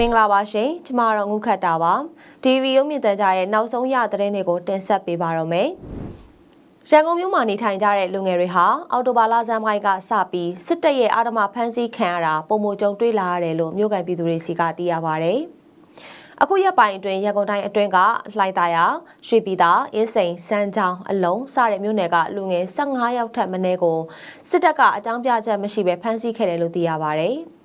မင်္ဂလာပါရှင်ကျမတော့ငုခတ်တာပါ TV ရုပ်မြင်သံကြားရဲ့နောက်ဆုံးရသတင်းတွေကိုတင်ဆက်ပေးပါတော့မယ်ရန်ကုန်မြို့မှာနေထိုင်ကြတဲ့လူငယ်တွေဟာအော်တိုဘာလဆန်းပိုင်းကစပြီးစစ်တပ်ရဲ့အာဓမဖမ်းဆီးခံရတာပုံမကြုံတွေ့လာရတယ်လို့မြို့ကန်ပြည်သူတွေစီကသိရပါဗျ။အခုရက်ပိုင်းအတွင်းရန်ကုန်တိုင်းအတွင်းကလှိုင်သာယာရွှေပြည်သာအင်းစိန်စမ်းချောင်းအလုံးစတဲ့မြို့နယ်ကလူငယ်15ယောက်ထက်မနည်းကိုစစ်တပ်ကအကြောင်းပြချက်မရှိဘဲဖမ်းဆီးခဲ့တယ်လို့သိရပါဗျ။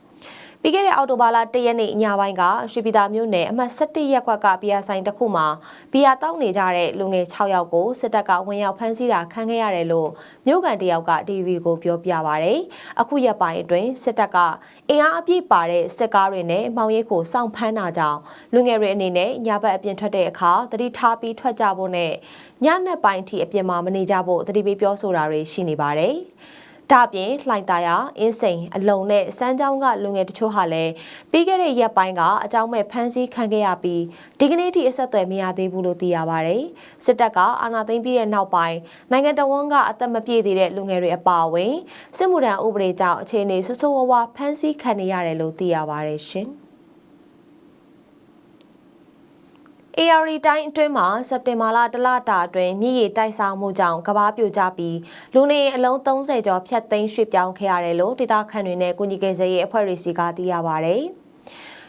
ပြီးခဲ့တဲ့အောက်တိုဘာလ၁ရက်နေ့ညပိုင်းကရွှေပြည်သာမြို့နယ်အမှတ်17ရပ်ကွက်ကဘီယာဆိုင်တစ်ခုမှာဘီယာတောက်နေကြတဲ့လူငယ်6ယောက်ကိုစစ်တပ်ကဝင်ရောက်ဖမ်းဆီးတာခံခဲ့ရတယ်လို့မြို့ကန်တယောက်က TV ကိုပြောပြပါဗျ။အခုရက်ပိုင်းအတွင်းစစ်တပ်ကအင်အားအပြည့်ပါတဲ့စစ်ကားတွေနဲ့မောင်ရိပ်ကိုစောင့်ဖမ်းတာကြောင့်လူငယ်တွေအနေနဲ့ညဘက်အပြင်ထွက်တဲ့အခါတတိထားပြီးထွက်ကြဖို့နဲ့ညနေပိုင်းထိအပြင်မှာမနေကြဖို့တတိပေးပြောဆိုတာတွေရှိနေပါတယ်။ ဒါပြင်လှိုင်သာယာအင်းစိန်အလုံနဲ့စမ်းချောင်းကလူငယ်တချို့ဟာလည်းပြီးခဲ့တဲ့ရက်ပိုင်းကအကြောင်းမဲ့ဖမ်းဆီးခံခဲ့ရပြီးဒီကနေ့ထိအဆက်အသွယ်မရသေးဘူးလို့သိရပါဗျ။စစ်တပ်ကအာဏာသိမ်းပြီးတဲ့နောက်ပိုင်းနိုင်ငံတော်ဝန်ကအသက်မပြည့်သေးတဲ့လူငယ်တွေအပါအဝင်စစ်မှုထမ်းဥပဒေကြောင့်အခြေအနေဆဆဝဝဖမ်းဆီးခံနေရတယ်လို့သိရပါဗျရှင်။ AR တိုင်းအတွင်းမှာစက်တင်ဘာလတလတာအတွင်းမြည်ရည်တိုက်ဆောင်မှုကြောင့်ကဘာပြိုကျပြီးလူနေအလုံး30ကျော်ဖြတ်သိမ်းရွှေ့ပြောင်းခဲ့ရတယ်လို့ဒေသခံတွေနဲ့ကုညီကေစရဲ့အဖွဲ့တွေစီကသိရပါဗျ။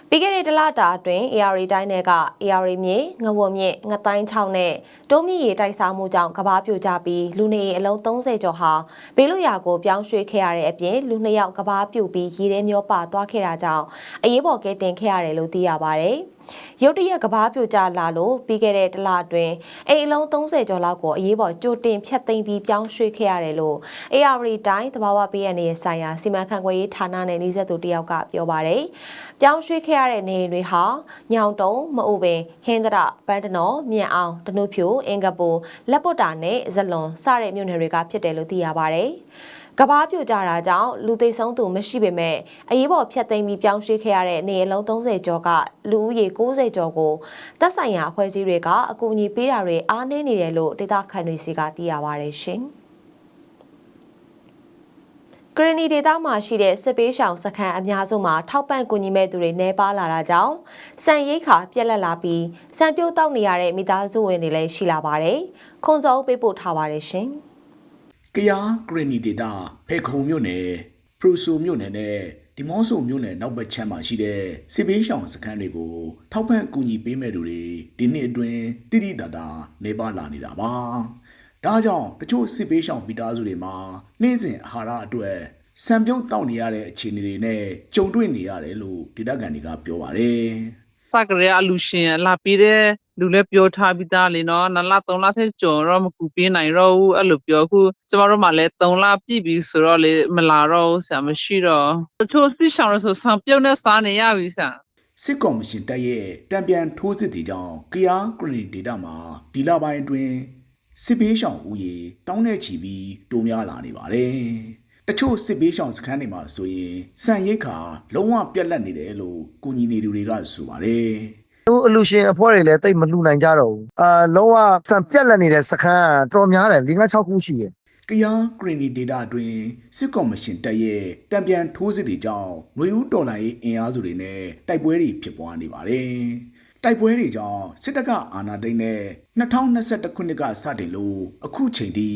ပြီးခဲ့တဲ့တလတာအတွင်း AR တိုင်းနယ်က AR မြေငဝမြင့်ငတိုင်း6နဲ့တိုးမြင့်ရီတိုက်စားမှုကြောင့်ကဘာပြိုကျပြီးလူနေအလုံး30ကျော်ဟာဘေးလွရာကိုပြောင်းရွှေ့ခဲ့ရတဲ့အပြင်လူနှစ်ယောက်ကဘာပြိုပြီးရေထဲမျောပါသွားခဲ့တာကြောင့်အရေးပေါ်ကဲတင်ခဲ့ရတယ်လို့သိရပါဗျ။ရုတ်တရက်ကဘာပြိုကျလာလို့ပြီးခဲ့တဲ့တလအတွင်းအိမ်အလုံး30ကျော်လောက်ကိုအရေးပေါ်ကြိုတင်ဖြတ်သိမ်းပြီးပြောင်းရွှေ့ခဲ့ရတယ်လို့ AR တိုင်းသဘာဝပေးရနေတဲ့ဆိုင်ရာစီမံခန့်ခွဲရေးဌာနနဲ့နှိစက်သူတယောက်ကပြောပါတယ်။ပြောင်းရွှေ့ခဲ့ရတဲ့နေအိမ်တွေဟာညောင်တုံမအုပ်ပင်ဟင်းသရပန်းတနော်မြန်အောင်တနုဖြူအင်္ဂပူလက်ပွတ်တာနဲ့ဇလွန်စတဲ့မြို့နယ်တွေကဖြစ်တယ်လို့သိရပါတယ်။ ကဘာပြိုကျတာကြောင့်လူသိဆုံးသူမရှိပေမဲ့အရေးပေါ်ဖျက်သိမ်းပြီးပြောင်းရွှေ့ခဲ့ရတဲ့နေအလုံး30ကျော်ကလူဦးရေ60ကျော်ကိုသက်ဆိုင်ရာအဖွဲ့အစည်းတွေကအကူအညီပေးတာတွေအားနည်းနေတယ်လို့ဒေသခံတွေစီကသိရပါဗျရှင်။ကရနီဒေသမှာရှိတဲ့စစ်ပေးရှောင်စခန်းအများစုမှာထောက်ပံ့ကူညီမဲ့သူတွေနှဲပါလာတာကြောင့်စံရိတ်ခါပြက်လက်လာပြီးစံပြိုးတောက်နေရတဲ့မိသားစုဝင်တွေလည်းရှိလာပါတယ်။ခွန်စောပေးပို့ထားပါတယ်ရှင်။ ကယားဂရနီဒေတာဖေခုံမြို့နယ်ဖရူဆူမြို့နယ်နဲ့ဒီမော့ဆိုမြို့နယ်နောက်ဘက်ခြမ်းမှာရှိတဲ့စစ်ဘေးရှောင်စခန်းတွေကိုထောက်ပံ့ကူညီပေးမဲ့သူတွေဒီနှစ်အတွင်းတိတိတတာနေပါလာနေတာပါ။ဒါကြောင့်တချို့စစ်ဘေးရှောင်မိသားစုတွေမှာနေ့စဉ်အာဟာရအတွက်စံပြုတ်တောက်နေရတဲ့အခြေအနေတွေနဲ့ကြုံတွေ့နေရတယ်လို့ဒေသခံတွေကပြောပါတယ်။ စကရအလူရှင်လာပြီးတဲ့လူလည်းပြောထားပြီးသားလေနော်နလ3လထက်ကျော်တော့မကူပေးနိုင်တော့ဘူးအဲ့လိုပြောခုကျမတို့မှလည်း3လပြည့်ပြီဆိုတော့လေမလာတော့ဘူးဆရာမရှိတော့တချို့သိဆောင်လို့ဆိုဆံပြုတ်နဲ့စားနေရပြီဆရာစစ်ကော်မရှင်တပ်ရဲ့တံပြန်ထိုးစစ်တွေကြောင့်ကယားဂရီဒေတာမှာဒီလပိုင်းအတွင်းစစ်ပေးရှောင်ဦးရေတောင်းတဲ့ချီပြီးတိုးများလာနေပါတယ်။ တချို့စစ်ပေးရှောင်စခန်းတွေမှာဆိုရင်စံရိတ်ခါလုံးဝပြက်လက်နေတယ်လို့ကုညီနေသူတွေကဆိုပါတယ်။သူအလူရှင်အဖွဲ့တွေလည်းတိတ်မလှူနိုင်ကြတော့ဘူးအာလုံးဝစံပြက်လက်နေတဲ့စခန်းကတော်များတယ်၄၅6ခုရှိတယ်ကယားဂရီနီဒေတာအတွင်းစစ်ကော်မရှင်တပ်ရဲ့တံပြန်ထိုးစစ်တွေကြောင့်ຫນွေဦးတော်လှန်ရေးအင်အားစုတွေနဲ့တိုက်ပွဲတွေဖြစ်ပွားနေပါတယ်။ တိုက်ပွဲတွေကြောင့်စစ်တပ်ကအာဏာသိမ်းတဲ့2021ခုနှစ်ကစတင်လို့အခုချိန်ထိ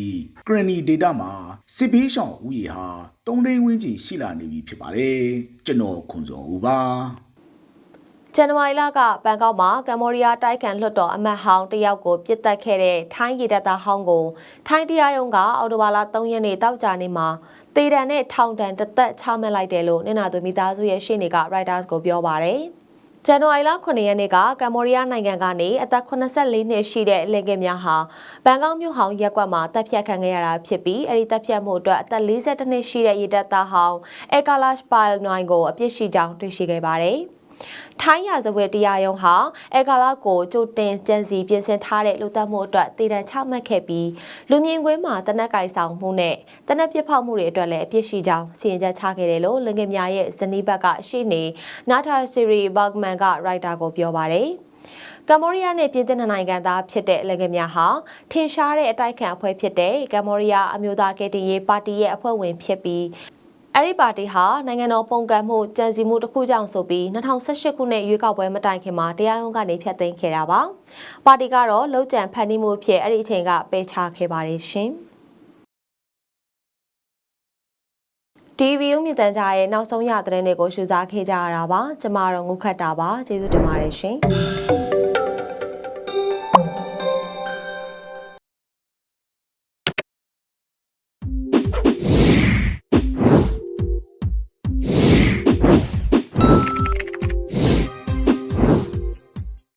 ဂရီနီဒေတာမှာစစ်ဘေးရှောင်ဦးရေဟာ3သိန်းဝန်းကျင်ရှိလာနေပြီဖြစ်ပါတယ်။ကျွန်တော်ခွန်စောဦးပါ။ဇန်နဝါရီလကဘန်ကောက်မှာကမ္ဘောဒီးယားတိုက်ခံလွှတ်တော်အမတ်ဟောင်းတယောက်ကိုပြစ်တက်ခဲ့တဲ့ထိုင်းရေတပ်သားဟောင်းကိုထိုင်းတရားရုံးကအော်တိုဘာလ3ရက်နေ့တောက်ကြနေ့မှာတေတံနဲ့ထောင်ဒဏ်တစ်သက်ချမှတ်လိုက်တယ်လို့နင်နာသူမိသားစုရဲ့ရှေ့နေက Reuters ကိုပြောပါတယ်။ ဇန်နဝါရီလ9ရက်နေ့ကကမ္ဘောဒီးယားနိုင်ငံကနေအသက်84နှစ်ရှိတဲ့လင်ကင်များဟာဘန်ကောက်မြို့ဟောင်းရက်ကွက်မှာတပ်ဖြတ်ခံခဲ့ရတာဖြစ်ပြီးအဲဒီတပ်ဖြတ်မှုအတွက်အသက်42နှစ်ရှိတဲ့ရေတပ်သားဟောင်းအကာလာရှ်ပိုင်နွိုင်ကိုအပြစ်ရှိကြောင်းတွေ့ရှိခဲ့ပါတယ်။ ထိုင်းရဇဝဲတရားရုံးဟာအေကာလာကိုကြိုတင်ကြံစီပြင်ဆင်ထားတဲ့လူသက်မှုအတွက်တည်တံ့ချမှတ်ခဲ့ပြီးလူမြင်ကွင်းမှာတနက်ကိုင်ဆောင်မှုနဲ့တနက်ပြစ်ဖောက်မှုတွေအတွက်လည်းအပြစ်ရှိကြောင်းစီရင်ချက်ချခဲ့တယ်လို့လင်ကင်မြရဲ့ဇနီးဘက်ကရှိနေနာတာစီရီဘတ်မန်ကရိုက်တာကိုပြောပါတယ်ကမ္ဘောဒီးယားနဲ့ပြည်သစ်နိုင်ငံသားဖြစ်တဲ့လင်ကင်မြဟာထင်ရှားတဲ့အတိုက်ခံအဖွဲ့ဖြစ်တဲ့ကမ္ဘောဒီးယားအမျိုးသားကယ်တင်ရေးပါတီရဲ့အဖွဲ့ဝင်ဖြစ်ပြီး အဲ့ဒီပါတီဟာနိုင်ငံတော်ပုံကန့်မှုကြံစည်မှုတစ်ခုကြောင့်ဆိုပြီး2018ခုနှစ်ရွေးကောက်ပွဲမတိုင်ခင်မှာတရားရုံးကနေဖျက်သိမ်းခဲ့တာပါ။ပါတီကတော့လုံခြံဖန်တီးမှုအဖြစ်အဲ့ဒီအချိန်ကပယ်ချခဲ့ပါတယ်ရှင်။ TV ဥမြင့်တန်ကြားရဲ့နောက်ဆုံးရသတင်းတွေကိုရှုစားခဲ့ကြရတာပါ။ကျမတော့ငုခတ်တာပါ။ကျေးဇူးတင်ပါတယ်ရှင်။